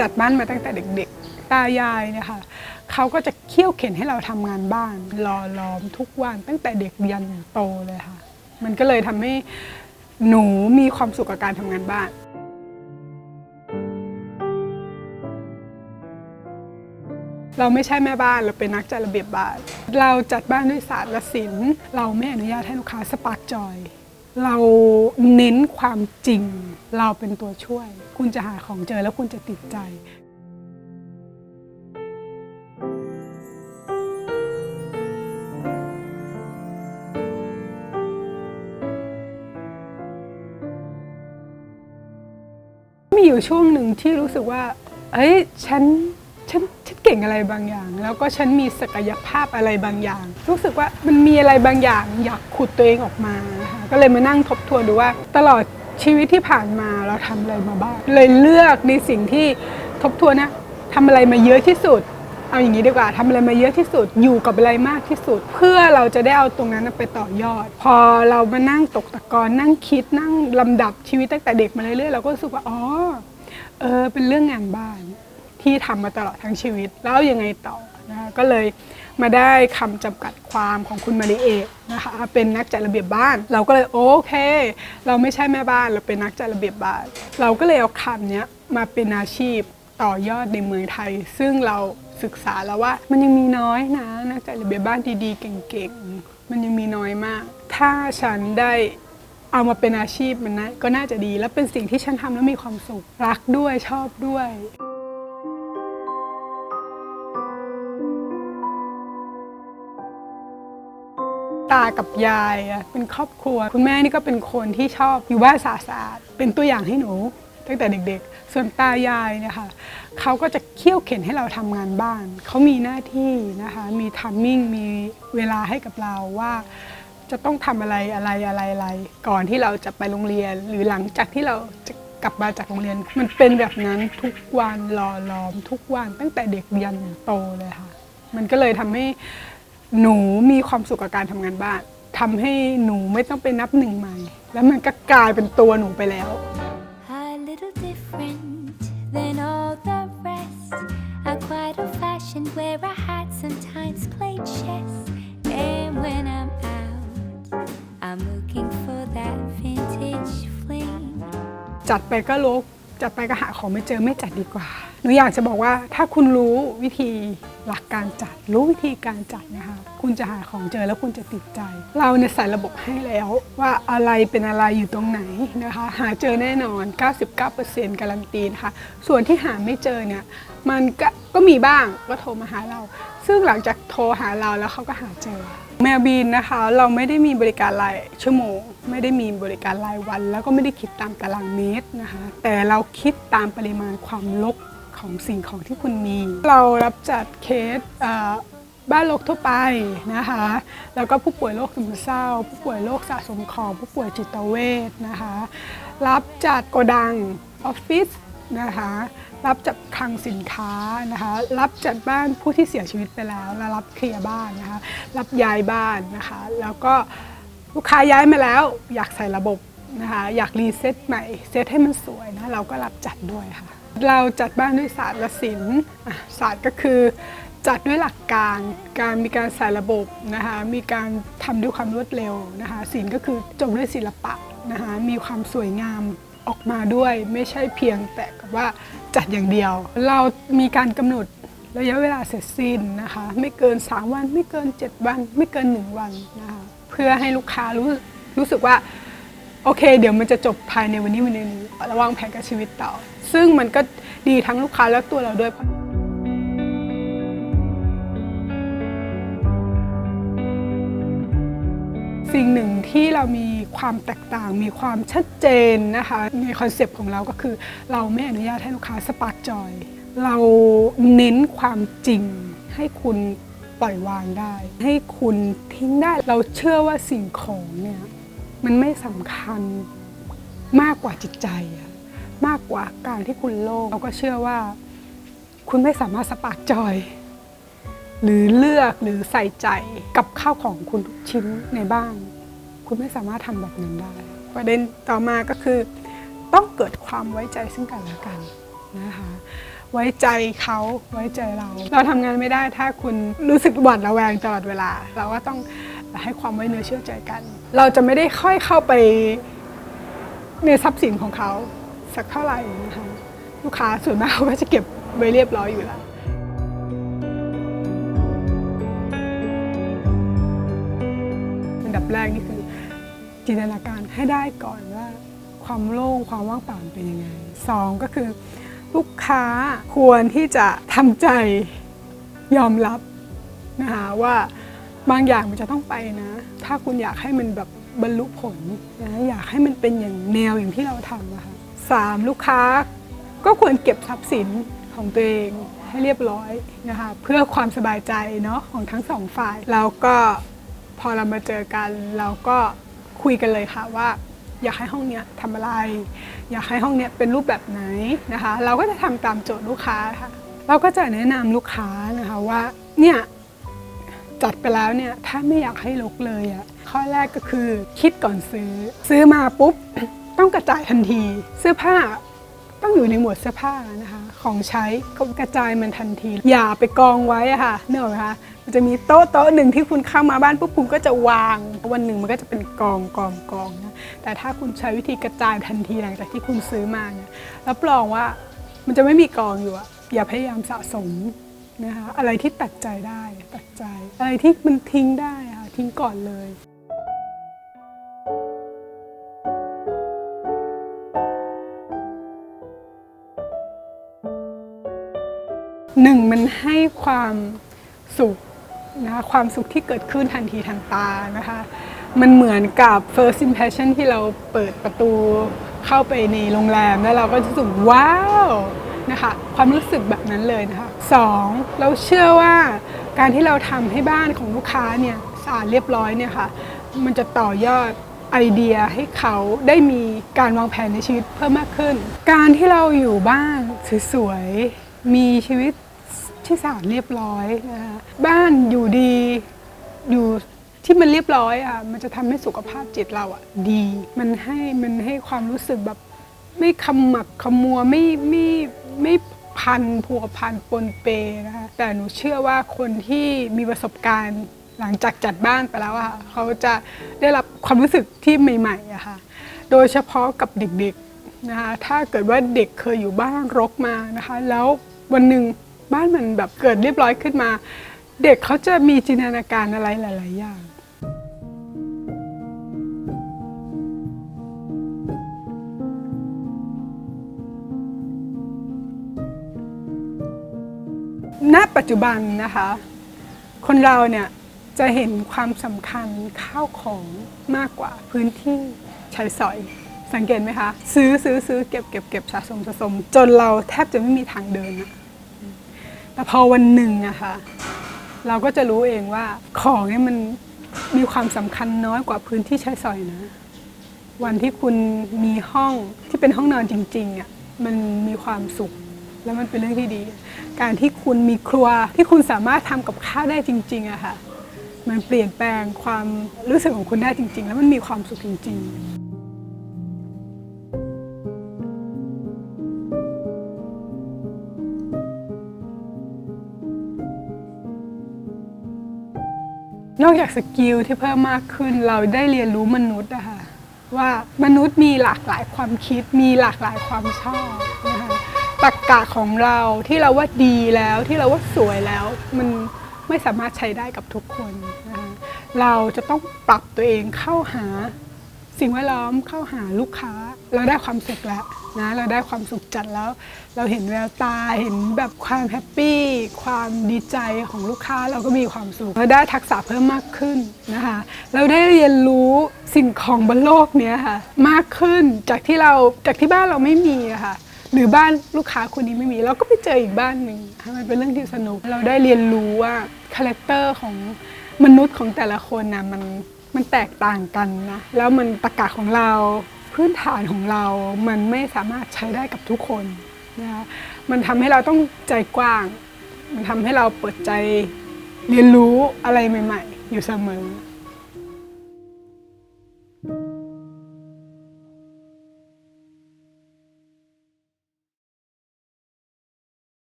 จัดบ้านมาตั้งแต่เด็กๆ ตายายเนี่ยค่ะเขาก็จะเคี่ยวเข็นให้เราทำงานบ้านรอล้อมทุกวันตั้งแต่เด็กยันโตเลยค่ะ มันก็เลยทำให้หนูมีความสุขกับการทำงานบ้านเราไม่ใช่แม่บ้านเราเป็นนักจัดระเบียบบ้าน เราจัดบ้านด้วยศาสตร์และศิลป์เราไม่อนุญาตให้ลูกค้าสปาร์กจอย เราเน้นความจริง เราเป็นตัวช่วย คุณจะหาของเจอแล้วคุณจะติดใจมีอยู่ช่วงหนึ่งที่รู้สึกว่า เอ้ย ฉัน ฉัน ฉันเก่งอะไรบางอย่าง แล้วก็ฉันมีศักยภาพอะไรบางอย่าง รู้สึกว่ามันมีอะไรบางอย่าง อยากขุดตัวเองออกมา ก็เลยมานั่งทบทวนดูว่า ตลอดชีวิตที่ผ่านมาเราทำอะไรมาบ้าง เลยเลือกในสิ่งที่ทบทวนนะทำอะไรมาเยอะที่สุด เอาอย่างนี้ดีกว่าทำอะไรมาเยอะที่สุดอยู่กับอะไรมากที่สุด เพื่อเราจะได้เอาตรงนั้นไปต่อยอด พอเรามานั่งตกตะกอนนั่งคิดนั่งลำดับชีวิตตั้งแต่เด็กมาเรื่อยๆเราก็รู้สึกว่าอ๋อเออเป็นเรื่องงานบ้านที่ทำมาตลอดทั้งชีวิต แล้วยังไงต่อ นะคะก็เลยมาได้คำจำกัดความของคุณมาริเอะนะคะเป็นนักจัดระเบียบบ้าน เราก็เลยโอเค เราไม่ใช่แม่บ้านเราเป็นนักจัดระเบียบบ้าน เราก็เลยเอาคำเนี้ยมาเป็นอาชีพต่อยอดในเมืองไทย ซึ่งเราศึกษาแล้วว่ามันยังมีน้อยนะนักจัดระเบียบบ้านดีๆ เก่งๆ มันยังมีน้อยมาก ถ้าฉันได้เอามาเป็นอาชีพมันนะก็น่าจะดีและเป็นสิ่งที่ฉันทำแล้วมีความสุขรักด้วยชอบด้วย ตากับยายเป็นครอบครัว คุณแม่นี่ก็เป็นคนที่ชอบอยู่บ้านสะอาดเป็นตัวอย่างให้หนูตั้งแต่เด็กๆ ส่วนตายายเนี่ยค่ะเขาก็จะเคี่ยวเข็นให้เราทำงานบ้าน เขามีหน้าที่นะคะ มีทัมมิ่ง มีเวลาให้กับเราว่าจะต้องทำอะไรอะไรอะไรอะไร ก่อนที่เราจะไปโรงเรียน หรือหลังจากที่เราจะกลับมาจากโรงเรียน มันเป็นแบบนั้นทุกวันรอล้อม ทุกวันตั้งแต่เด็กยันโตเลยค่ะ มันก็เลยทำให้ หนูมีความสุขกับการทำงานบ้านทำให้หนูไม่ต้องไปนับหนึ่งใหม่ แล้วมันก็กลายเป็นตัวหนูไปแล้ว A little different than all the rest. I'm quite old fashioned where I had sometimes played chess. And when I'm out, I'm looking for that vintage fling. จัดไปก็ลก จัดไปก็หาของไม่เจอไม่จัดดีกว่า หนูอยากจะบอกว่าถ้าคุณรู้วิธีหลักการจัด รู้วิธีการจัดนะคะ คุณจะหาของเจอแล้วคุณจะติดใจ เราเนี่ยใส่ระบบให้แล้วว่าอะไรเป็นอะไรอยู่ตรงไหนนะคะ หาเจอแน่นอน 99%การันตีนะคะ ส่วนที่หาไม่เจอเนี่ยมันก็ก็มีบ้างก็โทรมาหาเรา ซึ่งหลังจากโทรหาเราแล้วเขาก็หาเจอ แมวบินนะคะ เราไม่ได้มีบริการรายชั่วโมง ไม่ได้มีบริการรายวัน แล้วก็ไม่ได้คิดตามตารางเมตรนะคะ แต่เราคิดตามปริมาณความรกของสิ่งของที่คุณมี เรารับจัดเคสบ้านโรคทั่วไปนะคะ แล้วก็ผู้ป่วยโรคซึมเศร้า ผู้ป่วยโรคสะสมของ ผู้ป่วยจิตเวชนะคะ รับจัดโกดังออฟฟิศ นะคะรับจัดคลังสินค้านะคะรับจัดบ้านผู้ที่เสียชีวิตไปแล้วแล้วรับเคลียร์บ้านนะคะรับย้ายบ้านนะคะแล้วก็ลูกค้าย้ายมาแล้วอยากใส่ระบบนะคะอยากรีเซ็ตใหม่เซ็ตให้มันสวยนะเราก็รับจัดด้วยค่ะเราจัดบ้านด้วยศาสตร์และศิลป์ศาสตร์ก็คือจัดด้วยหลักการการมีการใส่ระบบนะคะมีการทำด้วยความรวดเร็วนะคะศิลป์ก็คือจบด้วยศิลปะนะคะมีความสวยงาม ออกมาด้วย ไม่ใช่เพียงแต่กับว่าจัดอย่างเดียว เรามีการกำหนดระยะเวลาเสร็จสิ้นนะคะ ไม่เกิน 3 วันไม่เกิน 7 วัน ไม่เกิน 1 วันนะคะเพื่อให้ลูกค้ารู้รู้สึกว่าโอเค เดี๋ยวมันจะจบภายในวันนี้วันนี้ระวางแผนกับชีวิตต่อ ซึ่งมันก็ดีทั้งลูกค้าและตัวเราด้วยสิ่งหนึ่งที่เรามี ความแตกต่างมีความชัดเจนนะคะในคอนเซปต์ของเราก็คือ เราไม่อนุญาตให้ลูกค้าสปาร์กจอย เราเน้นความจริงให้คุณปล่อยวางได้ ให้คุณทิ้งได้เราเชื่อว่าสิ่งของเนี่ยมันไม่สำคัญมากกว่าจิตใจมากกว่าการที่คุณโลภเราก็เชื่อว่า คุณไม่สามารถสปาร์กจอย หรือเลือกหรือใส่ใจกับข้าวของคุณทุกชิ้นในบ้าน คุณไม่สามารถทำแบบนั้นได้ ประเด็นต่อมาก็คือ ต้องเกิดความไว้ใจซึ่งกันและกันนะคะไว้ใจเขาไว้ใจเรา เราทำงานไม่ได้ถ้าคุณรู้สึกหวาดระแวงตลอดเวลา เราก็ต้องให้ความไว้เนื้อเชื่อใจกัน เราจะไม่ได้ค่อยเข้าไปในทรัพย์สินของเขาสักเท่าไหร่นะคะลูกค้าส่วนมากเขาก็จะเก็บไว้เรียบร้อยอยู่แล้วอันดับแรกนี่คือ จินตนาการให้ได้ก่อนว่า ความโล่งความว่างเปล่าเป็นยังไงสองก็คือ ลูกค้าควรที่จะทำใจยอมรับนะคะว่าบางอย่างมันจะต้องไปนะ ถ้าคุณอยากให้มันแบบบรรลุผลนะอยากให้มันเป็นอย่างแนวอย่างที่เราทำนะคะสามลูกค้าก็ควรเก็บทรัพย์สินของตัวเองให้เรียบร้อยนะคะเพื่อความสบายใจเนาะของทั้งสองฝ่าย แล้วก็พอเรามาเจอกันเราก็ คุยกันเลยค่ะว่า อยากให้ห้องเนี้ยทำอะไร อยากให้ห้องเนี้ยเป็นรูปแบบไหนนะคะ เราก็จะทำตามโจทย์ลูกค้าค่ะ เราก็จะแนะนำลูกค้านะคะว่าเนี่ยจัดไปแล้วเนี่ยถ้าไม่อยากให้ลกเลยอะ่ะข้อแรกก็คือคิดก่อนซื้อ ซื้อมาปุ๊บต้องกระจายทันที เสื้อผ้า ต้องอยู่ในหมวดเสื้อผ้านะคะ ของใช้ก็กระจายมันทันที อย่าไปกองไว้อะค่ะเนอะคะมันจะมีโต๊ะโต๊ะหนึ่งที่คุณเข้ามาบ้านปุ๊บคุณก็จะวางวันหนึ่งมันก็จะเป็นกองกองกองนะแต่ถ้าคุณใช้วิธีกระจายทันทีหลังจากที่คุณซื้อมาเนี่ยรับรองว่ามันจะไม่มีกองอยู่อะอย่าพยายามสะสมนะคะอะไรที่ตัดใจได้ตัดใจ อะไรที่มันทิ้งได้ค่ะทิ้งก่อนเลย หนึ่งมันให้ความสุขนะคะความสุขที่เกิดขึ้นทันทีทันตานะคะมันเหมือนกับ first impression ที่เราเปิดประตูเข้าไปในโรงแรมแล้วเราก็จะรู้สึกว้าวนะคะความรู้สึกแบบนั้นเลยนะคะสองเราเชื่อว่าการที่เราทำให้บ้านของลูกค้าเนี่ยสะอาดเรียบร้อยเนี่ยค่ะมันจะต่อยอดไอเดียให้เขาได้มีการวางแผนในชีวิตเพิ่มมากขึ้น การที่เราอยู่บ้านสวยๆมีชีวิต ที่สะอาดเรียบร้อยนะคะบ้านอยู่ดีอยู่ที่มันเรียบร้อยอะมันจะทำให้สุขภาพจิตเราอะดี มันให้มันให้ความรู้สึกแบบไม่ขมักขมัวไม่ไม่ไม่พันผัวพันปนเปนะคะแต่หนูเชื่อว่าคนที่มีประสบการณ์หลังจากจัดบ้านไปแล้วอะเขาจะได้รับความรู้สึกที่ใหม่ๆอะค่ะโดยเฉพาะกับเด็กๆนะคะถ้าเกิดว่าเด็กเคยอยู่บ้านรกมานะคะ แล้ววันหนึ่ง บ้านมันแบบเกิดเรียบร้อยขึ้นมา เด็กเขาจะมีจินตนาการอะไรหลาย ๆ อย่างณปัจจุบันนะคะ คนเราเนี่ยจะเห็นความสำคัญข้าวของมากกว่าพื้นที่ใช้สอย สังเกตไหมคะ ซื้อซื้อซื้อเก็บเก็บเก็บสะสมสะสม จนเราแทบจะไม่มีทางเดินอะ แต่พอวันหนึ่งอะค่ะเราก็จะรู้เองว่าของเนี่ยมันมีความสำคัญน้อยกว่าพื้นที่ใช้สอยนะ วันที่คุณมีห้องที่เป็นห้องนอนจริงๆอะมันมีความสุขแล้วมันเป็นเรื่องที่ดี การที่คุณมีครัวที่คุณสามารถทำกับข้าวได้จริงๆอะค่ะ มันเปลี่ยนแปลงความรู้สึกของคุณได้จริง ๆ แล้วมันมีความสุขจริง ๆ นอกจากสกิลที่เพิ่มมากขึ้น เราได้เรียนรู้มนุษย์นะคะว่ามนุษย์มีหลากหลายความคิด มีหลากหลายความชอบนะคะตรรกกะของเราที่เราว่าดีแล้วที่เราว่าสวยแล้ว มันไม่สามารถใช้ได้กับทุกคนนะคะเราจะต้องปรับตัวเองเข้าหาสิ่งแวดล้อมเข้าหาลูกค้า เราได้ความสุขแล้ว นะเราได้ความสุขจัดแล้ว เราเห็นแววตาเห็นแบบความแฮปปี้ความดีใจของลูกค้าเราก็มีความสุขเราได้ทักษะเพิ่มมากขึ้นนะคะเราได้เรียนรู้สิ่งของบนโลกเนี้ยค่ะมากขึ้นจากที่เราจากที่บ้านเราไม่มีอะค่ะหรือบ้านลูกค้าคนนี้ไม่มีเราก็ไปเจออีกบ้านหนึ่งมันเป็นเรื่องที่สนุก เราได้เรียนรู้ว่าคาแรคเตอร์ของมนุษย์ของแต่ละคนนะมันมันแตกต่างกันนะแล้วมันตะกะของเรา พื้นฐานของเรา มันไม่สามารถใช้ได้กับทุกคนนะคะมันทำให้เราต้องใจกว้าง มันทำให้เราเปิดใจเรียนรู้อะไรใหม่ ๆ อยู่เสมอ